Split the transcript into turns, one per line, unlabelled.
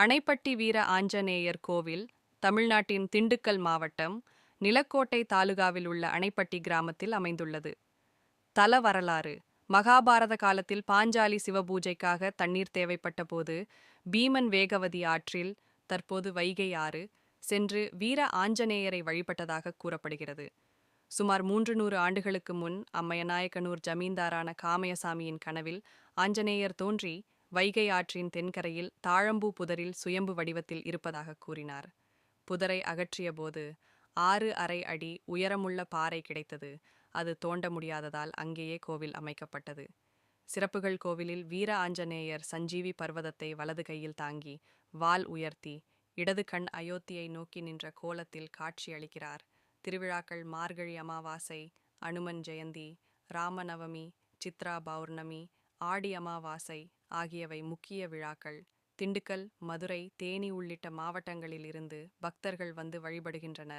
அணைப்பட்டி வீர ஆஞ்சநேயர் கோவில் தமிழ்நாட்டின் திண்டுக்கல் மாவட்டம் நிலக்கோட்டை தாலுகாவில் உள்ள அணைப்பட்டி கிராமத்தில் அமைந்துள்ளது. தல வரலாறு. மகாபாரத காலத்தில் பாஞ்சாலி சிவபூஜைக்காக தண்ணீர் தேவைப்பட்ட போது பீமன் வேகவதி ஆற்றில் தற்போது வைகை ஆறு சென்று வீர ஆஞ்சநேயரை வழிபட்டதாக கூறப்படுகிறது. சுமார் மூன்று நூறு ஆண்டுகளுக்கு முன் அம்மையநாயக்கனூர் ஜமீன்தாரான காமயசாமியின் கனவில் ஆஞ்சநேயர் தோன்றி வைகை ஆற்றின் தென்கரையில் தாழம்பூ புதரில் சுயம்பு வடிவத்தில் இருப்பதாக கூறினார். புதரை அகற்றியபோது ஆறு அரை அடி உயரமுள்ள பாறை கிடைத்தது. அது தோண்ட முடியாததால் அங்கேயே கோவில் அமைக்கப்பட்டது. சிறப்புகள் கோவிலில் வீர ஆஞ்சநேயர் சஞ்சீவி பர்வதத்தை வலது கையில் தாங்கி வால் உயர்த்தி இடது கண் அயோத்தியை நோக்கி நின்ற கோலத்தில் காட்சியளிக்கிறார் திருவிழாக்கள் மார்கழி அமாவாசை அனுமன் ஜெயந்தி ராமநவமி சித்ரா பௌர்ணமி ஆடி அமாவாசை ஆகியவை முக்கிய விழாக்கள். திண்டுக்கல் மதுரை தேனி உள்ளிட்ட மாவட்டங்களில் இருந்து பக்தர்கள் வந்து வழிபடுகின்றனர்.